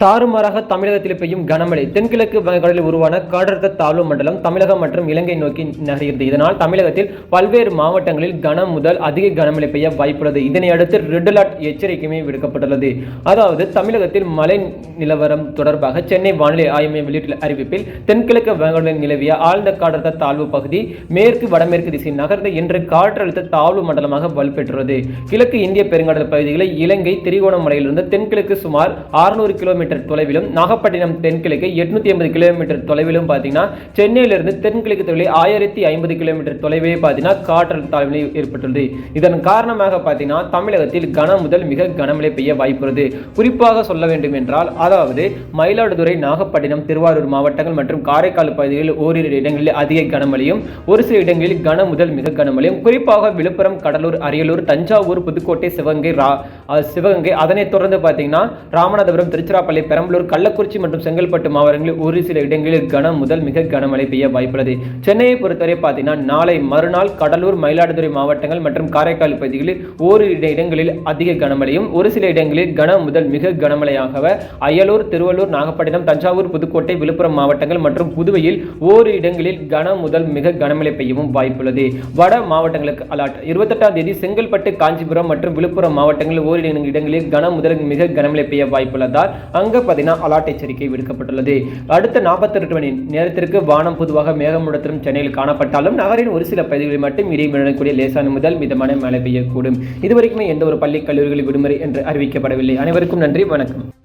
தாறுமாறாக தமிழகத்தில் பெய்யும் கனமழை தென்கிழக்கு வங்கக்கடலில் உருவான காற்றழுத்த தாழ்வு மண்டலம் தமிழகம் மற்றும் இலங்கை நோக்கி நகர்கிறது. இதனால் தமிழகத்தில் பல்வேறு மாவட்டங்களில் கனம் முதல் அதிக கனமழை பெய்ய வாய்ப்புள்ளது. இதனை அடுத்து ரெட் அலர்ட் எச்சரிக்கையுமே விடுக்கப்பட்டுள்ளது. அதாவது தமிழகத்தில் மழை நிலவரம் தொடர்பாக சென்னை வானிலை ஆய்வு மையம் வெளியிட்டுள்ள அறிவிப்பில் தென்கிழக்கு வங்கக்கடலில் நிலவிய ஆழ்ந்த காற்றழுத்த தாழ்வு பகுதி மேற்கு வடமேற்கு திசை நகர்ந்து இன்று காற்றழுத்த தாழ்வு மண்டலமாக வலுப்பெற்றுள்ளது. கிழக்கு இந்திய பெருங்கடல் பகுதிகளை இலங்கை திரிகோணமலையிலிருந்து தென்கிழக்கு சுமார் 600 கிலோமீட்டர் கிலோமீட்டர் தொலைவிலும் நாகப்பட்டினம் தென்கிழக்கு எட்நூத்தி ஐம்பது கிலோமீட்டர் தொலைவிலும் பார்த்தீங்கன்னா சென்னையிலிருந்து தென்கிழக்கு தொலைவில் ஆயிரத்தி ஐம்பது கிலோமீட்டர் தொலைவே பார்த்தீங்கன்னா காற்றழுத்த தாழ்வு ஏற்பட்டுள்ளது. இதன் காரணமாக பார்த்தீங்கன்னா தமிழகத்தில் கன முதல் மிக கனமழை பெய்ய வாய்ப்புள்ளது குறிப்பாக சொல்ல வேண்டும் என்றால் அதாவது மயிலாடுதுறை நாகப்பட்டினம் திருவாரூர் மாவட்டங்கள் மற்றும் காரைக்கால் பகுதிகளில் ஓரிரு இடங்களில் அதிக கனமழையும் ஒரு சில இடங்களில் கன முதல் மிக கனமழையும். குறிப்பாக விழுப்புரம் கடலூர் அரியலூர் தஞ்சாவூர் புதுக்கோட்டை சிவகங்கை சிவகங்கை. அதனைத் தொடர்ந்து பார்த்தீங்கன்னா ராமநாதபுரம் திருச்சிராப்பள்ளி பெரம்பலூர் கள்ளக்குறிச்சி மற்றும் செங்கல்பட்டு மாவட்டங்களில் ஒரு சில இடங்களில் கனம் முதல் மிக கனமழை பெய்ய வாய்ப்புள்ளது. சென்னையை பொறுத்தவரை பார்த்தீங்கன்னா நாளை மறுநாள் கடலூர் மயிலாடுதுறை மாவட்டங்கள் மற்றும் காரைக்கால் பகுதிகளில் ஓரிரு இடங்களில் அதிக கனமழையும் ஒரு சில இடங்களில் கன முதல் மிக கனமழையாகவ அயலூர் திருவள்ளூர் நாகப்பட்டினம் தஞ்சாவூர் புதுக்கோட்டை விழுப்புரம் மாவட்டங்கள் மற்றும் புதுவையில் ஓரு இடங்களில் கன முதல் மிக கனமழை பெய்யவும் வாய்ப்புள்ளது. வட மாவட்டங்களுக்கு அலர்ட். இருபத்தெட்டாம் தேதி செங்கல்பட்டு காஞ்சிபுரம் மற்றும் விழுப்புரம் மாவட்டங்களில் ஓரிரு இடங்களில் கன முதல் மிக கனமழை பெய்ய வாய்ப்புள்ளதால் அங்க பார்த்தீங்கன்னா அலர்ட் எச்சரிக்கை விடுக்கப்பட்டுள்ளது. அடுத்த நாற்பத்தி எட்டு மணி நேரத்திற்கு வானம் பொதுவாக மேகமூடத்திலும் சென்னையில் காணப்பட்டாலும் நகரின் ஒரு சில பகுதிகளில் மட்டும் இடைமிடக்கூடிய லேசான முதல் மிதமான மழை பெய்யக்கூடும். இதுவரைக்குமே எந்த ஒரு பள்ளி கல்லூரிகளில் விடுமுறை என்று அறிவிக்கப்படவில்லை. அனைவருக்கும் நன்றி. வணக்கம்.